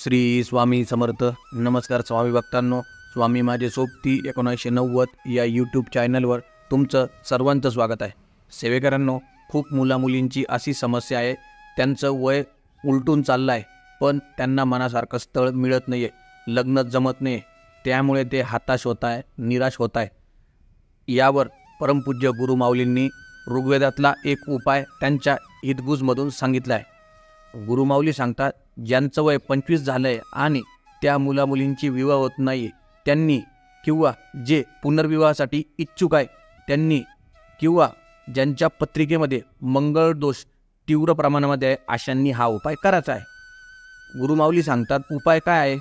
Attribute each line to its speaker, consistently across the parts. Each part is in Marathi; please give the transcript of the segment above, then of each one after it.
Speaker 1: श्री स्वामी समर्थ. नमस्कार स्वामी भक्तांनो. स्वामी माझे सोबती एकोणीसशे नव्वद या यूट्यूब चॅनलवर तुमचं सर्वांचं स्वागत आहे. सेवेकरांनो खूप मुलामुलींची अशी समस्या आहे. त्यांचं वय उलटून चाललं आहे पण त्यांना मनासारखं स्थळ मिळत नाही आहे लग्न जमत नाही त्यामुळे ते हताश होत आहे निराश होत आहे यावर परमपूज्य गुरुमाऊलींनी ऋग्वेदातला एक उपाय त्यांच्या हितगुजमधून सांगितला आहे गुरुमाऊली सांगतात ज्यांचं वय पंचवीस झालं आहे आणि त्या मुलामुलींची विवाह होत नाही त्यांनी किंवा जे पुनर्विवाहासाठी इच्छुक आहे त्यांनी किंवा ज्यांच्या पत्रिकेमध्ये मंगळ दोष तीव्र प्रमाणामध्ये आहे अशांनी हा उपाय करायचा आहे. गुरुमाऊली सांगतात उपाय काय आहे?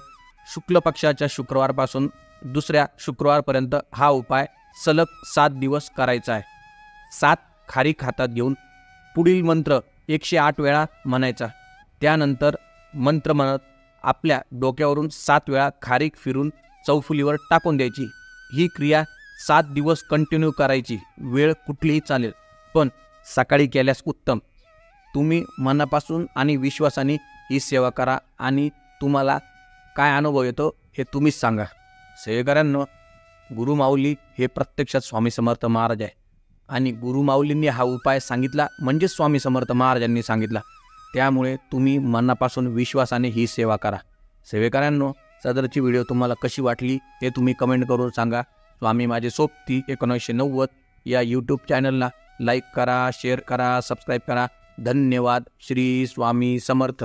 Speaker 1: शुक्ल पक्षाच्या शुक्रवारपासून दुसऱ्या शुक्रवारपर्यंत हा उपाय सलग सात दिवस करायचा आहे. सात खारीक हातात घेऊन पुढील मंत्र एकशे आठ वेळा म्हणायचा. त्यानंतर मंत्र म्हणत आपल्या डोक्यावरून सात वेळा खारीक फिरून चौफुलीवर टाकून द्यायची. ही क्रिया सात दिवस कंटिन्यू करायची. वेळ कुठलीही चालेल पण सकाळी केल्यास उत्तम. तुम्ही मनापासून आणि विश्वासाने ही सेवा करा आणि तुम्हाला काय अनुभव येतो हे तुम्हीच सांगा. सेवेकरांनो गुरुमाऊली हे प्रत्यक्षात स्वामी समर्थ महाराज आहे. आणि गुरुमाऊलींनी हा उपाय सांगितला म्हणजेच स्वामी समर्थ महाराजांनी सांगितला. त्यामुळे तुम्ही मनापासून विश्वासाने ही सेवा करा. सेवेकरांनो सदरची व्हिडिओ तुम्हाला कशी वाटली ते तुम्ही कमेंट करून सांगा. स्वामी माझे सोबती एकोणीसशे नव्वद या यूट्यूब चॅनलला लाईक करा शेअर करा सबस्क्राईब करा. धन्यवाद. श्री स्वामी समर्थ.